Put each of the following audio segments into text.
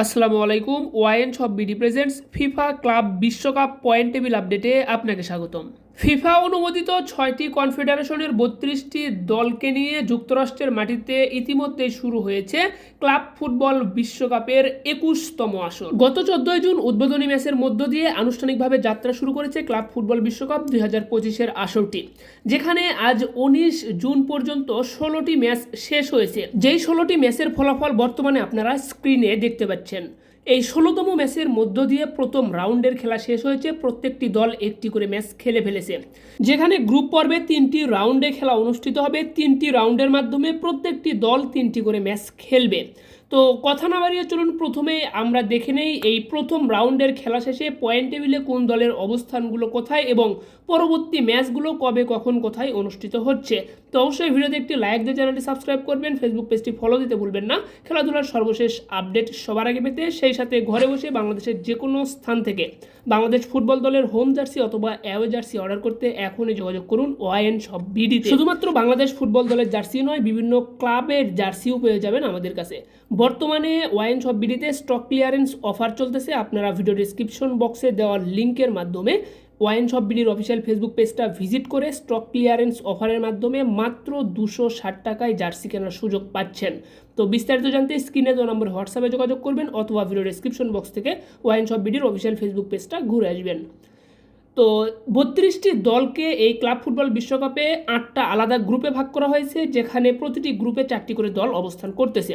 আসসালামু আলাইকুম wine shop BD presents FIFA club বিশ্বকাপ পয়েন্ট টেবিল আপডেটে আপনাকে স্বাগতম। ফিফা অনুমোদিত ছয়টি কনফেডারেশনের বত্রিশটি দলকে নিয়ে যুক্তরাষ্ট্রের মাটিতে ইতিমধ্যে শুরু হয়েছে ক্লাব ফুটবল বিশ্বকাপের একুশতম আসর। গত চোদ্দই জুন উদ্বোধনী ম্যাচের মধ্য দিয়ে আনুষ্ঠানিকভাবে যাত্রা শুরু করেছে ক্লাব ফুটবল বিশ্বকাপ দুই হাজার পঁচিশের আসরটি, যেখানে আজ উনিশ জুন পর্যন্ত ষোলোটি ম্যাচ শেষ হয়েছে। যেই ষোলোটি ম্যাচের ফলাফল বর্তমানে আপনারা স্ক্রিনে দেখতে পাচ্ছেন। এই ষোলোতম ম্যাচের মধ্য দিয়ে প্রথম রাউন্ডের খেলা শেষ হয়েছে। প্রত্যেকটি দল একটি করে ম্যাচ খেলে ফেলেছে। যেখানে গ্রুপ পর্বে তিনটি রাউন্ডে খেলা অনুষ্ঠিত হবে। তিনটি রাউন্ডের মাধ্যমে প্রত্যেকটি দল তিনটি করে ম্যাচ খেলবে। তো কথা না বাড়িয়ে চলুন, প্রথমে আমরা দেখে নেই এই প্রথম রাউন্ডের খেলা শেষে পয়েন্ট টেবিলে কোন দলের অবস্থানগুলো কোথায় এবং পরবর্তী ম্যাচগুলো কবে, কখন, কোথায় অনুষ্ঠিত হচ্ছে। তো অবশ্যই ভিডিওতে একটি লাইক দিয়ে চ্যানেলটি সাবস্ক্রাইব করবেন, ফেসবুক পেজটি ফলো দিতে ভুলবেন না। খেলাধুলার সর্বশেষ আপডেট সবার আগে পেতে সেই সাথে ঘরে বসে বাংলাদেশের যে কোনো স্থান থেকে বাংলাদেশ ফুটবল দলের হোম জার্সি অথবা অ্যাওয়ে জার্সি অর্ডার করতে এখনই যোগাযোগ করুন ওয়াইএন সব বিডিতে। শুধুমাত্র বাংলাদেশ ফুটবল দলের জার্সি নয়, বিভিন্ন ক্লাবের জার্সিও পেয়ে যাবেন আমাদের কাছে। বর্তমানে ওয়াইন সব বিডিতে স্টক ক্লিয়ারেন্স অফার চলতেছে। আপনারা ভিডিও ডিসক্রিপশন বক্সে দেওয়া লিঙ্কের মাধ্যমে ওয়াইন শপ বিডির অফিসিয়াল ফেসবুক পেজটা ভিজিট করে স্টক ক্লিয়ারেন্স অফারের মাধ্যমে মাত্র দুশো ষাট টাকায় জার্সি কেনার সুযোগ পাচ্ছেন। তো বিস্তারিত জানতে স্ক্রিনে দু নম্বর হোয়াটসঅ্যাপে যোগাযোগ করবেন অথবা ভিডিও ডিসক্রিপশন বক্স থেকে ওয়াইন শপ বিডির অফিসিয়াল ফেসবুক পেজটা ঘুরে আসবেন। তো বত্রিশটি দলকে এই ক্লাব ফুটবল বিশ্বকাপে আটটা আলাদা গ্রুপে ভাগ করা হয়েছে, যেখানে প্রতিটি গ্রুপে চারটি করে দল অবস্থান করতেছে।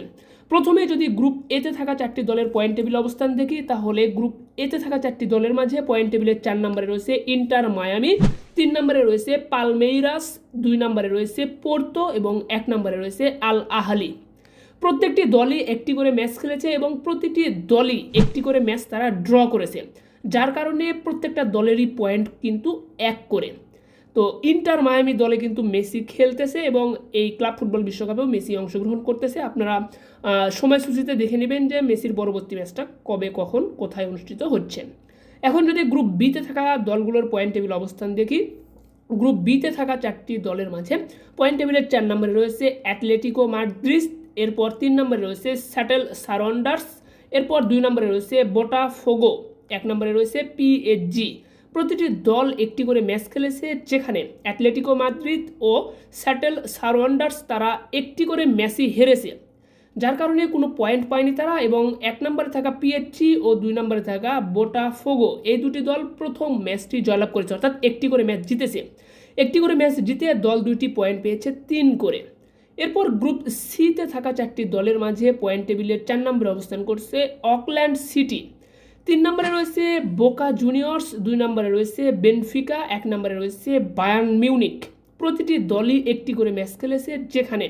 প্রথমে যদি গ্রুপ এতে থাকা চারটি দলের পয়েন্ট টেবিল অবস্থান দেখি, তাহলে গ্রুপ এতে থাকা চারটি দলের মাঝে পয়েন্ট টেবিলের চার নম্বরে রয়েছে ইন্টার মায়ামি তিন নম্বরে রয়েছে পালমেইরাস দুই নম্বরে রয়েছে পোর্তো এবং এক নম্বরে রয়েছে আল আহালি প্রত্যেকটি দলই একটি করে ম্যাচ খেলেছে এবং প্রতিটি দলই একটি করে ম্যাচ তারা ড্র করেছে। যার কারণে প্রত্যেকটা দলেরই পয়েন্ট কিন্তু এক করে। তো ইন্টার মায়ামি দলে কিন্তু মেসি খেলতেছে এবং এই ক্লাব ফুটবল বিশ্বকাপেও মেসি অংশগ্রহণ করতেছে। আপনারা সময়সূচিতে দেখে নেবেন যে মেসির পরবর্তী ম্যাচটা কবে, কখন, কোথায় অনুষ্ঠিত হচ্ছে। এখন যদি গ্রুপ বিতে থাকা দলগুলোর পয়েন্ট টেবিল অবস্থান দেখি, গ্রুপ বিতে থাকা চারটি দলের মাঝে পয়েন্ট টেবিলের চার নম্বরে রয়েছে অ্যাটলেটিকো মাদ্রিস এরপর তিন নম্বরে রয়েছে স্যাটেল সারন্ডার্স, এরপর দুই নম্বরে রয়েছে বোটাফোগো, এক নম্বরে রয়েছে পিএইচজি প্রতিটি দল একটি করে ম্যাচ খেলেছে যেখানে অ্যাটলেটিকো মাদ্রিদ ও স্যাটেল সারওয়ান্ডার্স তারা একটি করে ম্যাচই হেরেছে। যার কারণে কোনো পয়েন্ট পায়নি তারা এবং এক নম্বরে থাকা পিএইচজি ও দুই নম্বরে থাকা বোটাফোগো এই দুটি দল প্রথম ম্যাচটি জয়লাভ করেছে, অর্থাৎ একটি করে ম্যাচ জিতেছে। একটি করে ম্যাচ জিতে দল দুইটি পয়েন্ট পেয়েছে তিন করে। এরপর গ্রুপ সিতে থাকা চারটি দলের মাঝে পয়েন্ট টেবিলের চার নম্বরে অবস্থান করছে অকল্যান্ড সিটি। তিন নম্বরে রয়েছে বোকা জুনিয়র্স, দুই নম্বরে রয়েছে বেনফিকা, এক নম্বরে রয়েছে বায়ান মিউনিক। প্রতিটি দলই একটি করে ম্যাচ খেলেছে যেখানে।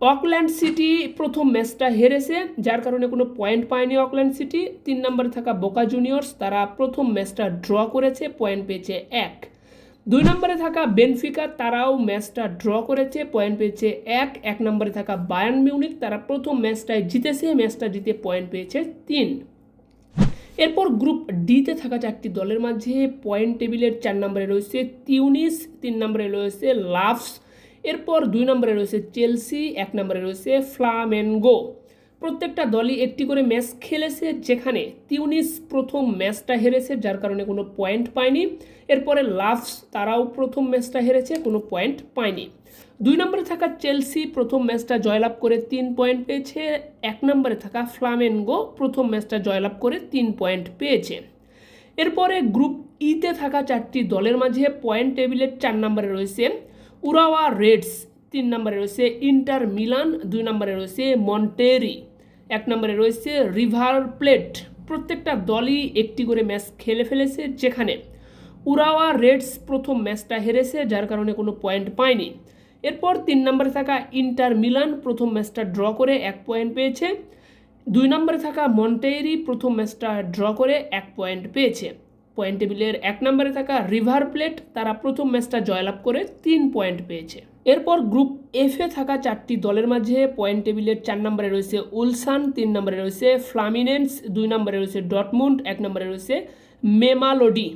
অকল্যান্ড সিটি প্রথম ম্যাচটা হেরেছে, যার কারণে কোনো পয়েন্ট পায়নি অকল্যান্ড সিটি। তিন নম্বরে থাকা বোকা জুনিয়র্স, তারা প্রথম ম্যাচটা ড্র করেছে, পয়েন্ট পেয়েছে এক। দুই নম্বরে থাকা বেনফিকা, তারাও ম্যাচটা ড্র করেছে, পয়েন্ট পেয়েছে এক। এক নম্বরে থাকা বায়ান মিউনিক, তারা প্রথম ম্যাচটায় জিতেছে, ম্যাচটা জিতে পয়েন্ট পেয়েছে তিন। এরপর গ্রুপ ডিতে থাকা চারটি দলের মাঝে পয়েন্ট টেবিলের চার নম্বরে রয়েছে তিউনিস, তিন নম্বরে রয়েছে লাভস, এরপর দুই নম্বরে রয়েছে চেলসি, এক নম্বরে রয়েছে ফ্লামেনগো। প্রত্যেকটা দলই একটি করে ম্যাচ খেলেছে, যেখানে তিউনিস প্রথম ম্যাচটা হেরেছে, যার কারণে কোনো পয়েন্ট পায়নি। এরপরে লাভস, তারাও প্রথম ম্যাচটা হেরেছে, কোনো পয়েন্ট পায়নি। দুই নম্বরে থাকা চেলসি প্রথম ম্যাচটা জয়লাভ করে তিন পয়েন্ট পেয়েছে। এক নম্বরে থাকা ফ্লামেনগো প্রথম ম্যাচটা জয়লাভ করে তিন পয়েন্ট পেয়েছে। এরপরে গ্রুপ ইতে থাকা চারটি দলের মাঝে পয়েন্ট টেবিলের চার নম্বরে রয়েছে উরাওয়া রেডস, তিন নম্বরে রয়েছে ইন্টার মিলান, দুই নম্বরে রয়েছে মন্টেরি। এক নম্বরে রয়েছে রিভার প্লেট। প্রত্যেকটা দলই একটি করে ম্যাচ খেলে ফেলেছে যেখানে উরাওয়া রেডস প্রথম ম্যাচটা হেরেছে, যার কারণে কোনো পয়েন্ট পায়নি। এরপর তিন নম্বরে থাকা ইন্টার মিলান প্রথম ম্যাচটা ড্র করে এক পয়েন্ট পেয়েছে। দুই নম্বরে থাকা মন্টেরি প্রথম ম্যাচটা ড্র করে এক পয়েন্ট পেয়েছে। পয়েন্ট টেবিলের এক নম্বরে থাকা রিভার প্লেট, তারা প্রথম ম্যাচটা জয়লাভ করে তিন পয়েন্ট পেয়েছে। এরপর গ্রুপ এফে থাকা চারটি দলের মাঝে পয়েন্ট টেবিলের চার নম্বরে রয়েছে উলসান, তিন নম্বরে রয়েছে ফ্লামিনেন্স দুই নম্বরে রয়েছে ডটমুন্ড এক নম্বরে রয়েছে মেমালোডি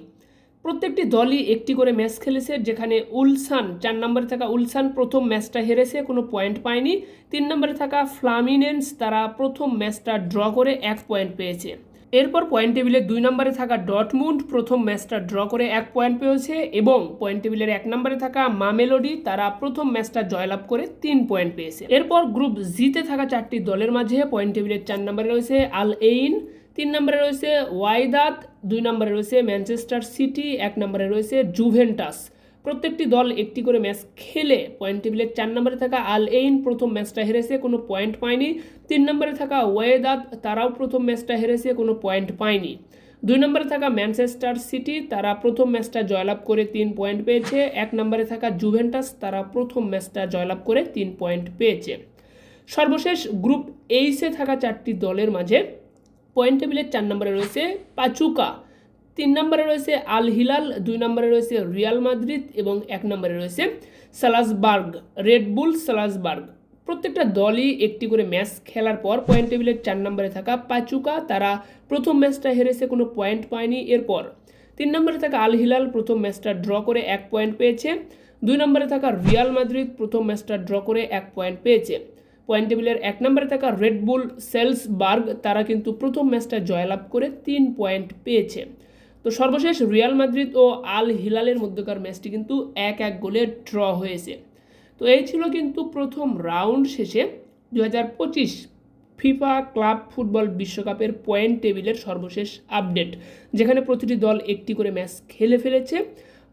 প্রত্যেকটি দলই একটি করে ম্যাচ খেলেছে, যেখানে উলসান, চার নম্বরে থাকা উলসান প্রথম ম্যাচটা হেরেছে, কোনো পয়েন্ট পায়নি। তিন নম্বরে থাকা ফ্লামিনেন্স তারা প্রথম ম্যাচটা ড্র করে এক পয়েন্ট পেয়েছে। এরপর পয়েন্ট টেবিলে দুই নম্বরে থাকা ডটমুন্ড প্রথম ম্যাচটা ড্র করে এক পয়েন্ট পেয়েছে এবং পয়েন্ট টেবিলের এক নম্বরে থাকা মামেলোডি তারা প্রথম ম্যাচটা জয়লাভ করে তিন পয়েন্ট পেয়েছে। এরপর গ্রুপ জিতে থাকা চারটি দলের মাঝে পয়েন্ট টেবিলের চার নম্বরে রয়েছে আল এইন তিন নম্বরে রয়েছে ওয়াইদাত দুই নম্বরে রয়েছে ম্যানচেস্টার সিটি এক নম্বরে রয়েছে জুভেন্টাস প্রত্যেকটি দল একটি করে ম্যাচ খেলে। পয়েন্ট টেবিলের চার নম্বরে থাকা আল এইন প্রথম ম্যাচটা হেরেছে, কোনো পয়েন্ট পায়নি। তিন নম্বরে থাকা ওয়েদাত তারাও প্রথম ম্যাচটা হেরেছে, কোনো পয়েন্ট পায়নি। দুই নম্বরে থাকা ম্যানচেস্টার সিটি, তারা প্রথম ম্যাচটা জয়লাভ করে তিন পয়েন্ট পেয়েছে। এক নম্বরে থাকা জুভেন্টাস, তারা প্রথম ম্যাচটা জয়লাভ করে তিন পয়েন্ট পেয়েছে। সর্বশেষ গ্রুপ এইসে থাকা চারটি দলের মাঝে পয়েন্ট টেবিলের চার নম্বরে রয়েছে পাচুকা। তিন নম্বরে রয়েছে আল হিলাল, দুই নম্বরে রয়েছে রিয়াল মাদ্রিদ এবং এক নম্বরে রয়েছে সালাসবার্গ রেডবুল সালাসবার্গ। প্রত্যেকটা দলই একটি করে ম্যাচ খেলার পর পয়েন্ট টেবিলের চার নম্বরে থাকা পাচুকা, তারা প্রথম ম্যাচটা হেরেছে, কোনো পয়েন্ট পায়নি এরপর। তিন নম্বরে থাকা আল হিলাল প্রথম ম্যাচটা ড্র করে এক পয়েন্ট পেয়েছে। দুই নম্বরে থাকা রিয়াল মাদ্রিদ প্রথম ম্যাচটা ড্র করে এক পয়েন্ট পেয়েছে। পয়েন্ট টেবিলের এক নম্বরে থাকা রেডবুল সেলসবার্গ, তারা কিন্তু প্রথম ম্যাচটা জয়লাভ করে তিন পয়েন্ট পেয়েছে। তো সর্বশেষ রিয়াল মাদ্রিদ ও আল হিলালের মধ্যকার ম্যাচটি কিন্তু এক এক গোলে ড্র হয়েছে। তো এই ছিল কিন্তু প্রথম রাউন্ড শেষে দু হাজার পঁচিশ ফিফা ক্লাব ফুটবল বিশ্বকাপের পয়েন্ট টেবিলের সর্বশেষ আপডেট, যেখানে প্রতিটি দল একটি করে ম্যাচ খেলে ফেলেছে।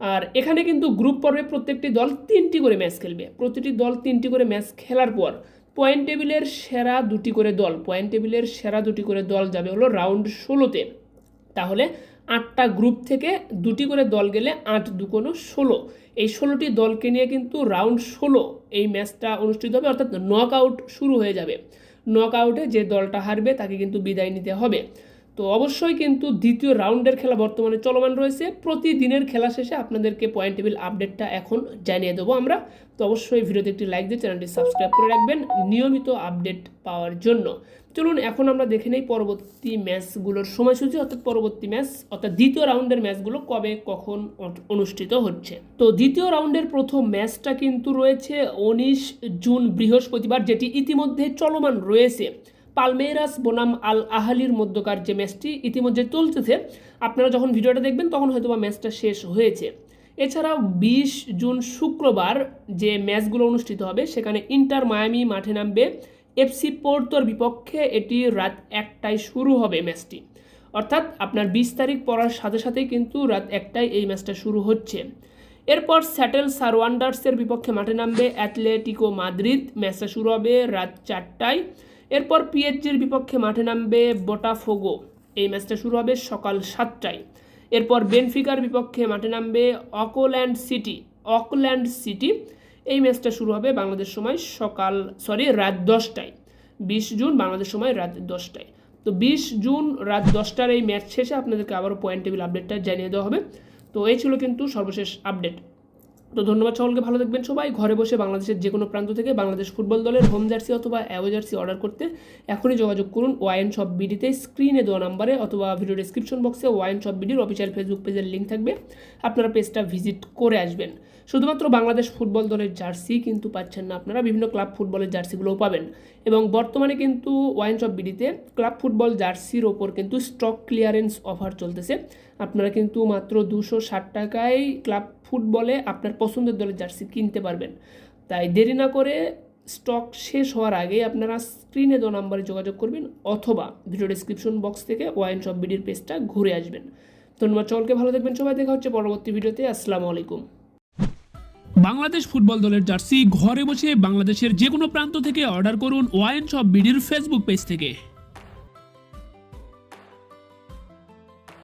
আর এখানে কিন্তু গ্রুপ পর্বে প্রত্যেকটি দল তিনটি করে ম্যাচ খেলবে। প্রতিটি দল তিনটি করে ম্যাচ খেলার পর পয়েন্ট টেবিলের সেরা দুটি করে দল, পয়েন্ট টেবিলের সেরা দুটি করে দল যাবে হলো রাউন্ড ষোলোতে। তাহলে আটটা গ্রুপ থেকে দুটি করে দল গেলে আট দুকোনো ষোলো। এই ষোলোটি দলকে নিয়ে কিন্তু রাউন্ড ষোলো এই ম্যাচটা অনুষ্ঠিত হবে, অর্থাৎ নক আউট শুরু হয়ে যাবে। নক আউটে যে দলটা হারবে তাকে কিন্তু বিদায় নিতে হবে। তো অবশ্যই কিন্তু দ্বিতীয় রাউন্ডের খেলা বর্তমানে চলমান রয়েছে। প্রতিদিনের খেলা শেষে আপনাদেরকে পয়েন্ট টেবিল আপডেটটা এখন জানিয়ে দেবো আমরা। তো অবশ্যই ভিডিওতে একটি লাইক দিয়ে চ্যানেলটি সাবস্ক্রাইব করে রাখবেন নিয়মিত আপডেট পাওয়ার জন্য। চলুন এখন আমরা দেখে নেই পরবর্তী ম্যাচগুলোর সময়সূচি, অর্থাৎ পরবর্তী ম্যাচ, অর্থাৎ দ্বিতীয় রাউন্ডের ম্যাচগুলো কবে, কখন অনুষ্ঠিত হচ্ছে। তো দ্বিতীয় রাউন্ডের প্রথম ম্যাচটা কিন্তু রয়েছে উনিশ জুন বৃহস্পতিবার, যেটি ইতিমধ্যে চলমান রয়েছে। পালমেরাস বনাম আল আহালির মধ্যকার যে ম্যাচটি ইতিমধ্যে চলতেছে, আপনারা যখন ভিডিওটা দেখবেন তখন হয়তো বা ম্যাচটা শেষ হয়েছে। এছাড়াও বিশ জুন শুক্রবার যে ম্যাচগুলো অনুষ্ঠিত হবে, সেখানে ইন্টার মায়ামি মাঠে নামবে এফসি পোর্তোর বিপক্ষে এটি রাত একটায় শুরু হবে ম্যাচটি। অর্থাৎ আপনার বিশ তারিখ পড়ার সাথে সাথেই কিন্তু রাত একটায় এই ম্যাচটা শুরু হচ্ছে। এরপর স্যাটেল সারওয়ান্ডার্সের বিপক্ষে মাঠে নামবে অ্যাথলেটিকো মাদ্রিদ। ম্যাচটা শুরু হবে রাত চারটায়। এরপর পিএইচজির বিপক্ষে মাঠে নামবে বোটাফোগো। এই ম্যাচটা শুরু হবে সকাল সাতটায়। এরপর বেনফিকার বিপক্ষে মাঠে নামবে অকল্যান্ড সিটি। অকল্যান্ড সিটি এই ম্যাচটা শুরু হবে বাংলাদেশ সময় সকাল সরি রাত দশটায়। বিশ জুন বাংলাদেশ সময় রাত দশটায়। তো বিশ জুন রাত দশটার এই ম্যাচ শেষে আপনাদেরকে আবারও পয়েন্ট টেবিল আপডেটটা জানিয়ে দেওয়া হবে। তো এই ছিল কিন্তু সর্বশেষ আপডেট তো ধন্যবাদ সকলকে, ভালো থাকবেন সবাই। ঘরে বসে বাংলাদেশের যে কোনো প্রান্ত থেকে বাংলাদেশ ফুটবল দলের হোম জার্সি অথবা অ্যাওয়ে জার্সি অর্ডার করতে এখনই যোগাযোগ করুন ওয়াইন শপ বিডিতে স্ক্রিনে দেওয়া নাম্বারে অথবা ভিডিও ডিসক্রিপশন বক্সে ওয়াইন শপ বিডির অফিসিয়াল ফেসবুক পেজের লিঙ্ক থাকবে। আপনারা পেজটা ভিজিট করে আসবেন। শুধুমাত্র বাংলাদেশ ফুটবল দলের জার্সি কিন্তু পাচ্ছেন না আপনারা, বিভিন্ন ক্লাব ফুটবলের জার্সিগুলোও পাবেন। এবং বর্তমানে কিন্তু ওয়াইন শপ বিডিতে ক্লাব ফুটবল জার্সির ওপর কিন্তু স্টক ক্লিয়ারেন্স অফার চলতেছে। আপনারা কিন্তু মাত্র দুশো ষাট টাকায় ক্লাব ফুটবলে আপনার পছন্দের দলের জার্সি কিনতে পারবেন। তাই দেরি না করে স্টক শেষ হওয়ার আগে আপনারা স্ক্রিনে দেওয়া নাম্বারে যোগাযোগ করবেন অথবা ভিডিও ডিসক্রিপশন বক্স থেকে ওয়াইন শপ বিডির পেজটা ঘুরে আসবেন। ধন্যবাদ সকলকে, ভালো থাকবেন সবাই, দেখা হচ্ছে পরবর্তী ভিডিওতে। আসসালামু আলাইকুম। বাংলাদেশ ফুটবল দলের জার্সি ঘরে বসে বাংলাদেশের যে কোনো প্রান্ত থেকে অর্ডার করুন ওয়াইন শপ বিডির ফেসবুক পেজ থেকে।